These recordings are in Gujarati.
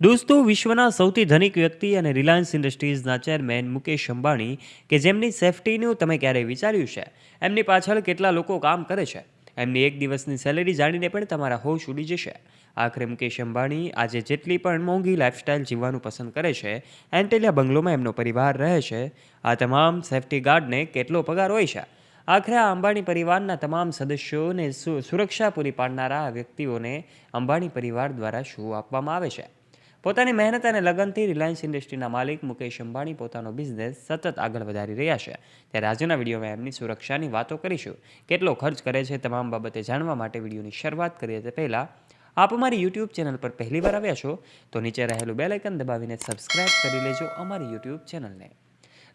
દોસ્તો, વિશ્વના સૌથી ધનિક વ્યક્તિ અને રિલાયન્સ ઇન્ડસ્ટ્રીઝના ચેરમેન મુકેશ અંબાણી કે જેમની સેફટીનું તમે ક્યારેય વિચાર્યું છે? એમની પાછળ કેટલા લોકો કામ કરે છે? એમની એક દિવસની સેલેરી જાણીને પણ તમારા હોશ ઉડી જશે. આખરે મુકેશ અંબાણી આજે જેટલી પણ મોંઘી લાઇફસ્ટાઇલ જીવવાનું પસંદ કરે છે, એન્ટેલિયા બંગલોમાં એમનો પરિવાર રહે છે, આ તમામ સેફટી ગાર્ડને કેટલો પગાર હોય છે? આખરે આ અંબાણી પરિવારના તમામ સદસ્યોને સુરક્ષા પૂરી પાડનારા વ્યક્તિઓને અંબાણી પરિવાર દ્વારા શું આપવામાં આવે છે? પોતાની મહેનત અને લગનથી રિલાયન્સ ઇન્ડસ્ટ્રીના માલિક મુકેશ અંબાણી પોતાનો બિઝનેસ સતત આગળ વધારી રહ્યા છે. ત્યારે આજના વિડીયોમાં એમની સુરક્ષાની વાતો કરીશું. કેટલો ખર્ચ કરે છે તમામ બાબતે જાણવા માટે વિડીયોની શરૂઆત કરીએ તે પહેલાં, આપ અમારી યુટ્યુબ ચેનલ પર પહેલીવાર આવ્યા છો તો નીચે રહેલું બેલ આઇકન દબાવીને સબસ્ક્રાઇબ કરી લેજો અમારી યુટ્યુબ ચેનલને.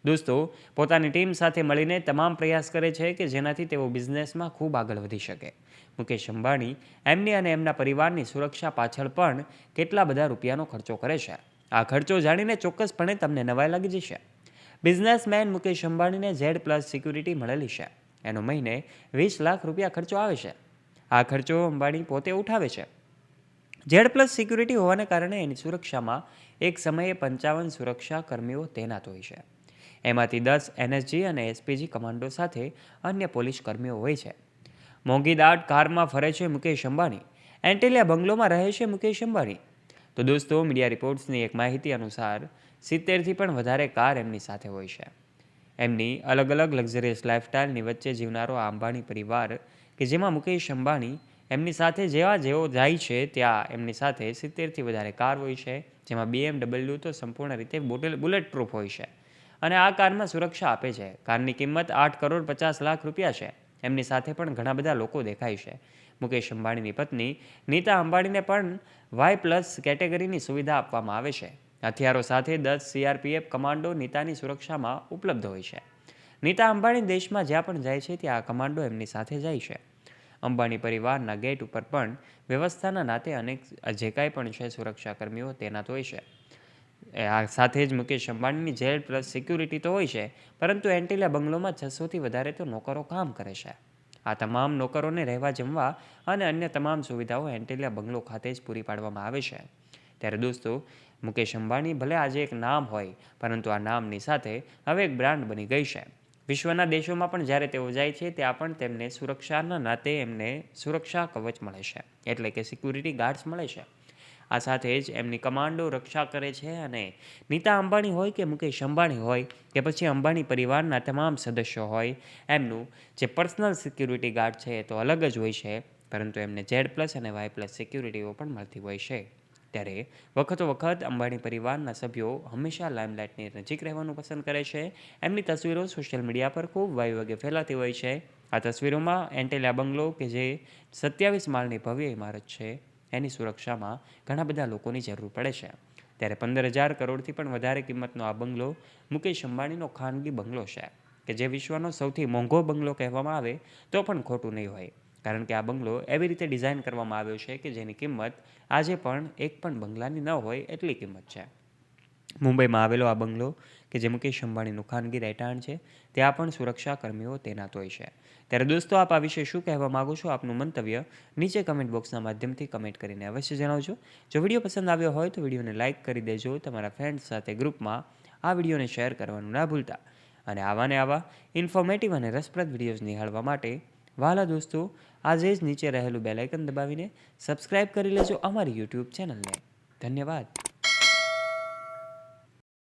દોસ્તો, પોતાની ટીમ સાથે મળીને તમામ પ્રયાસ કરે છે કે જેનાથી તેઓ બિઝનેસમાં ખૂબ આગળ વધી શકે. મુકેશ અંબાણી, એમની અને એમના પરિવારની સુરક્ષા પાછળ પણ કેટલા બધા રૂપિયાનો ખર્ચો કરે છે. આ ખર્ચો જાણીને ચોક્કસપણે તમને નવાઈ લાગી જશે. બિઝનેસમેન મુકેશ અંબાણીને ઝેડ પ્લસ સિક્યુરિટી મળેલી છે. એનો મહિને વીસ લાખ રૂપિયા ખર્ચો આવે છે. આ ખર્ચો અંબાણી પોતે ઉઠાવે છે. ઝેડ પ્લસ સિક્યુરિટી હોવાને કારણે એની સુરક્ષામાં એક સમયે પંચાવન સુરક્ષા કર્મીઓ તૈનાત હોય છે. એમાંથી દસ એનએસજી અને એસપીજી કમાન્ડો સાથે અન્ય પોલીસ કર્મીઓ હોય છે. મોંઘીદાટ કારમાં ફરે છે મુકેશ અંબાણી. એન્ટેલિયા બંગલોમાં રહે છે મુકેશ અંબાણી. તો દોસ્તો, મીડિયા રિપોર્ટ્સની એક માહિતી અનુસાર સિત્તેરથી પણ વધારે કાર એમની સાથે હોય છે. એમની અલગ અલગ લક્ઝરિયસ લાઇફસ્ટાઇલની વચ્ચે જીવનારો આ અંબાણી પરિવાર, કે જેમાં મુકેશ અંબાણી એમની સાથે જેવા જેવો જાય છે, ત્યાં એમની સાથે સિત્તેરથી વધારે કાર હોય છે, જેમાં બીએમડબલ્યુ તો સંપૂર્ણ રીતે બુલેટ પ્રૂફ હોય છે. અને આ કારમાં સુરક્ષા આપે છે. કારની કિંમત આઠ કરોડ પચાસ લાખ રૂપિયા છે. એમની સાથે પણ ઘણા બધા લોકો દેખાય છે. મુકેશ અંબાણીની પત્ની નીતા અંબાણીને પણ વાય પ્લસ કેટેગરીની સુવિધા આપવામાં આવે છે. હથિયારો સાથે દસ સીઆરપીએફ કમાન્ડો નીતાની સુરક્ષામાં ઉપલબ્ધ હોય છે. નીતા અંબાણી દેશમાં જ્યાં પણ જાય છે ત્યાં આ કમાન્ડો એમની સાથે જાય છે. અંબાણી પરિવારના ગેટ ઉપર પણ વ્યવસ્થાના નાતે અનેક જે કાંઈ પણ છે સુરક્ષાકર્મીઓ તૈનાત હોય છે. આ સાથે જ મુકેશ અંબાણીની જેલ પ્લસ સિક્યુરિટી તો હોય છે, પરંતુ એન્ટીલા બંગલોમાં છસોથી વધારે તો નોકરો કામ કરે છે. આ તમામ નોકરોને રહેવા જમવા અને અન્ય તમામ સુવિધાઓ એન્ટીલા બંગલો ખાતે જ પૂરી પાડવામાં આવે છે. ત્યારે દોસ્તો, મુકેશ અંબાણી ભલે આજે એક નામ હોય, પરંતુ આ નામની સાથે હવે એક બ્રાન્ડ બની ગઈ છે. વિશ્વના દેશોમાં પણ જ્યારે તેઓ જાય છે, ત્યાં પણ તેમને સુરક્ષાના નાતે એમને સુરક્ષા કવચ મળે છે. એટલે કે સિક્યુરિટી ગાર્ડ્સ મળે છે. આ સાથે જ એમની કમાન્ડો રક્ષા કરે છે અને નીતા અંબાણી હોય કે મુકેશ અંબાણી હોય કે પછી અંબાણી પરિવારના તમામ સદસ્યો હોય, એમનું જે પર્સનલ સિક્યુરિટી ગાર્ડ છે એ તો અલગ જ હોય છે, પરંતુ એમને ઝેડ પ્લસ અને વાય પ્લસ સિક્યુરિટીઓ પણ મળતી હોય છે. ત્યારે વખતો વખત અંબાણી પરિવારના સભ્યો હંમેશા લાઇમલાઇટની નજીક રહેવાનું પસંદ કરે છે. એમની તસવીરો સોશિયલ મીડિયા પર ખૂબ વાયુવેગે ફેલાતી હોય છે. આ તસવીરોમાં એન્ટેલિયા બંગલો કે જે સત્યાવીસ માળની ભવ્ય ઇમારત છે. એની સુરક્ષામાં ઘણા બધા લોકોની જરૂર પડે છે. ત્યારે પંદર હજાર કરોડથી પણ વધારે કિંમતનો આ બંગલો મુકેશ અંબાણીનો ખાનગી બંગલો છે. કે જે વિશ્વનો સૌથી મોંઘો બંગલો કહેવામાં આવે તો પણ ખોટું નહીં હોય. કારણ કે આ બંગલો એવી રીતે ડિઝાઇન કરવામાં આવ્યો છે કે જેની કિંમત આજે પણ એક પણ બંગલાની ન હોય એટલી કિંમત છે. મુંબઈમાં આવેલો આ બંગલો કે જે મુકેશ અંબાણીનું ખાનગી રહેઠાણ છે, ત્યાં પણ સુરક્ષા કર્મીઓ તૈનાત હોય છે. ત્યારે દોસ્તો, આપ આ વિશે શું કહેવા માગો છો? આપનું મંતવ્ય નીચે કમેન્ટ બોક્સના માધ્યમથી કમેન્ટ કરીને અવશ્ય જણાવજો. જો વીડિયો પસંદ આવ્યો હોય તો વિડીયોને લાઇક કરી દેજો. તમારા ફ્રેન્ડ્સ સાથે ગ્રુપમાં આ વિડીયોને શેર કરવાનું ના ભૂલતા. અને આવા ને આવા ઇન્ફોર્મેટિવ અને રસપ્રદ વિડીયોઝ નિહાળવા માટે વાલા દોસ્તો, આજે જ નીચે રહેલું બેલાઇકન દબાવીને સબસ્ક્રાઇબ કરી લેજો અમારી યુટ્યુબ ચેનલને ધન્યવાદ.